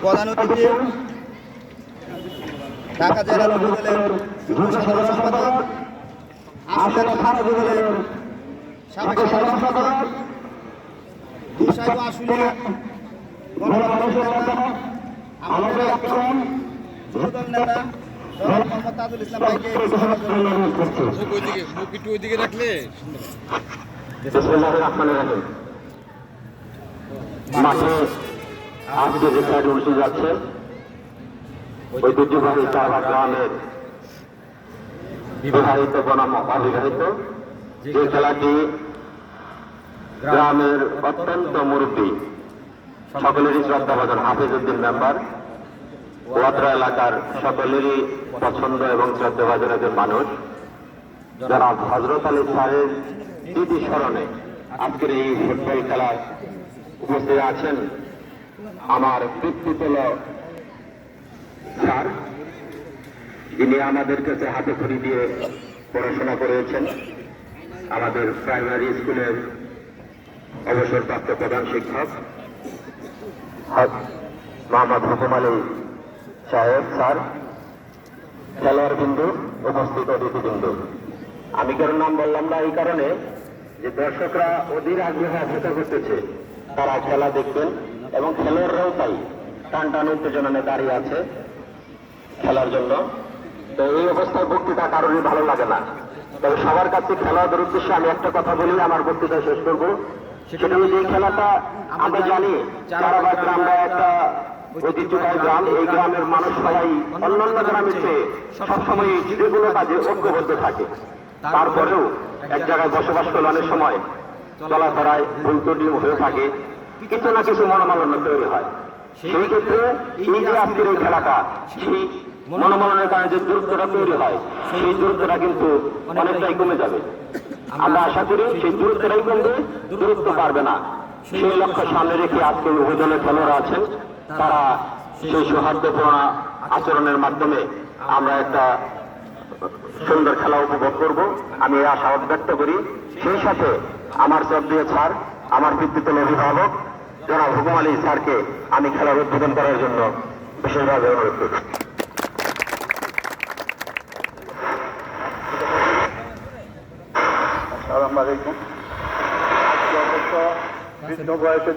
প্রধান অতিথি ঢাকা জেলা যুবদলের যুগ্ম সাধারণ সম্পাদক আফগান খান যুবদলের সাবেক সাধারণ সম্পাদক দুসাইব আশুলিয়া আমাদের একজন যুবদল নেতা তাজুল ইসলাম ভাইকে ওইদিকে ওইদিকে রাখলে? মাঠে আজকে অনুষ্ঠিত যাচ্ছে ঐতিহ্যবাহী গ্রামের বিবাহিত বনাম অবিবাহিত, যে খেলাটি গ্রামের অত্যন্ত মুরব্বী, সকলেরই শ্রদ্ধাভাজন হাফিজউদ্দিন মেম্বার, ওয়াত্রা এলাকার সকলেরই পছন্দ এবং শ্রদ্ধাভাজন একজন মানুষ। যারা হজরত আলী স্মৃতি স্মরণে আজকের এই ফুটবল খেলায় উপস্থিত আছেন আমার পিতৃতল স্যার, যিনি আমাদের কাছে হাতে খড়ি দিয়ে পড়াশোনা করেছেন, আমাদের প্রাইমারি স্কুলের অবসরপ্রাপ্ত প্রধান শিক্ষক মোহাম্মদ হুকুম আলী সাহেব স্যার, খেলোয়াড় বিন্দু, উপস্থিত অতিথি বিন্দু। আমি কেন নাম বললাম না, এই কারণে যে দর্শকরা অধীর আগ্রহে অপেক্ষা করতেছে তারা খেলা দেখবেন এবং খেলোয়াড়রাও তাই টান টান উত্তেজনা দাঁড়িয়ে আছে খেলার জন্য। তো এই অবস্থায় বক্তৃতা কারোরই ভালো লাগে না। তবে সবার কাছে খেলাধুর উদ্দেশ্যে আমি একটা কথা বলি, আমার বক্তৃতা শেষ করব। সেটা এই খেলাটা আমরা জানি, চারাবাগ গ্রামটা একটা ঐতিহ্যবাহী গ্রাম, এই গ্রামের মানুষ সবাই অন্যান্য গ্রামের চেয়ে সবসময় যে কোনো কাজে ঐক্যবদ্ধ থাকে। তারপরেও এক জায়গায় বসবাস করলে অনেক সময় চলাফেরায় ভুল হয়ে থাকে। না কিছু মনোমালন্য তৈরি হয়। সেই ক্ষেত্রে এই যে আজকের এই খেলাটা, সেই মনোমালনের কারণে যে দূরত্বটা তৈরি হয়, সেই দূরত্বটা কিন্তু অনেকটাই কমে যাবে। আমরা আশা করি সেই দূরত্বটাই কমবে, দূরত্ব পারবে না। সেই লক্ষ্য সামনে রেখে আজকে আছেন। তারা সেই সৌহার্দ্যপূর্ণ আচরণের মাধ্যমে আমরা একটা সুন্দর খেলা উপভোগ করব। আমি এই আশা ব্যক্ত করি। সেই সাথে আমার শ্রদ্ধেয় স্যার আমার পিতৃতল অভিভাবক জনাব হুকুম আলী স্যারকে আমি খেলার উদ্বোধন করার জন্য বিশেষভাবে অনুরোধ করি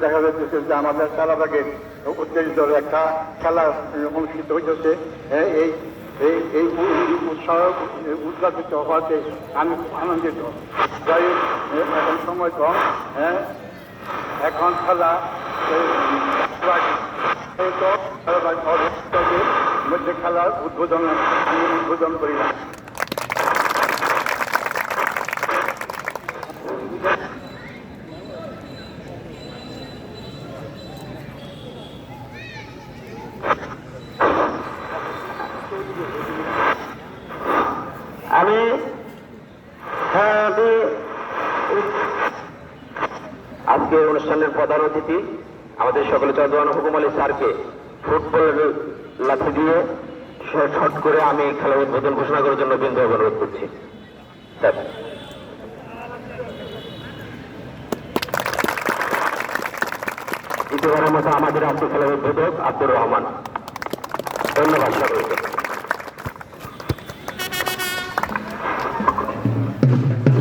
দেখা যাচ্ছে যে আমাদের খেলাটাকে উত্তেজিত একটা খেলা অনুষ্ঠিত হইতেছে। হ্যাঁ, এই এই এই উ- উৎসাহ উদ্ঘাটিত হওয়াতে আমি খুব আনন্দিত। যাই এখন সময় কম হ্যাঁ এখন খেলা মধ্যে খেলার উদ্বোধন, আমি উদ্বোধন করিলাম। আমি আজকে অনুষ্ঠানের প্রধান অতিথি আমাদের সকলে চন্দ্রবান হুকুম আলী স্যারকে ফুটবলের লাথি দিয়ে শট করে আমি খেলার উদ্বোধন ঘোষণা করার জন্য বিন্দু অনুরোধ করছি। স্যার। মতো আমাদের আজকে খেলার উদ্বোধক আব্দুর রহমান। ধন্যবাদ সকলকে। Thank you.